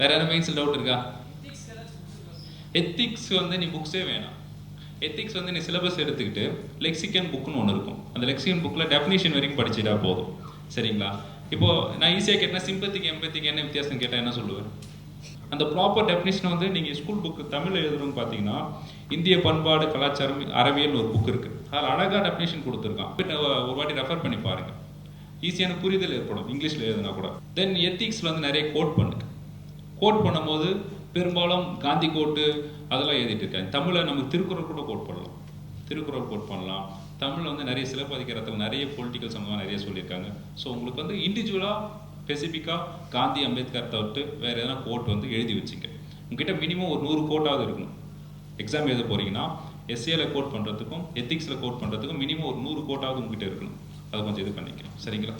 வேற யாரும் மெயின்ஸில் டவுட் இருக்கா? எத்திக்ஸ் வந்து நீ புக்ஸே வேணாம். எத்திக்ஸ் வந்து நீ சிலபஸ் எடுத்துக்கிட்டு லெக்சிகன் புக்னு ஒன்று இருக்கும். அந்த லெக்சிகன் புக்கில் டெஃபினேஷன் வரைக்கும் படிச்சிட்டா போதும். சரிங்களா? இப்போ நான் ஈஸியாக கேட்டேன் சிம்பத்திக்கு எம்பத்திக்கு என்ன வித்தியாசம் கேட்டால் என்ன சொல்லுவேன்? அந்த ப்ராப்பர் டெஃபினேஷன் வந்து நீங்கள் ஸ்கூல் புக்கு தமிழ் எழுதுறோம்னு பார்த்தீங்கன்னா இந்திய பண்பாடு கலாச்சாரம் அறிவியல் ஒரு புக் இருக்குது அதில் அழகாக டெஃபினேஷன் கொடுத்துருக்கான். ஒரு வாட்டி ரெஃபர் பண்ணி பாருங்க. ஈஸியான புரிதல் ஏற்படும். இங்கிலீஷில் எழுதுனா கூட. தென் எத்திக்ஸில் வந்து நிறைய கோட் பண்ணுங்க. கோட் பண்ணும்போது பெரும்பாலும் காந்தி கோட்டு அதெல்லாம் எழுதிட்டு இருக்காங்க தமிழை நமக்கு திருக்குறள் கூட கோட் பண்ணலாம். திருக்குறள் கோட் பண்ணலாம். தமிழில் வந்து நிறைய சிலப்பதிகாரத்தில் நிறைய பொலிட்டிக்கல் சம்பவம் நிறைய சொல்லியிருக்காங்க. ஸோ உங்களுக்கு வந்து இண்டிவிஜுவலாக ஸ்பெசிஃபிக்காக காந்தி அம்பேத்கர் தவிர்த்து வேறு எதனா கோட் வந்து எழுதி வச்சுக்க உங்ககிட்ட மினிமம் ஒரு நூறு கோட்டாவது இருக்கணும். எக்ஸாம் எழுத போகிறீங்கன்னா எஸ்ஏல கோட் பண்ணுறதுக்கும் எத்திக்ஸில் கோட் பண்ணுறதுக்கும் மினிமம் ஒரு நூறு கோட்டாவது உங்ககிட்ட இருக்கணும். அதை கொஞ்சம் இது பண்ணிக்கலாம். சரிங்களா?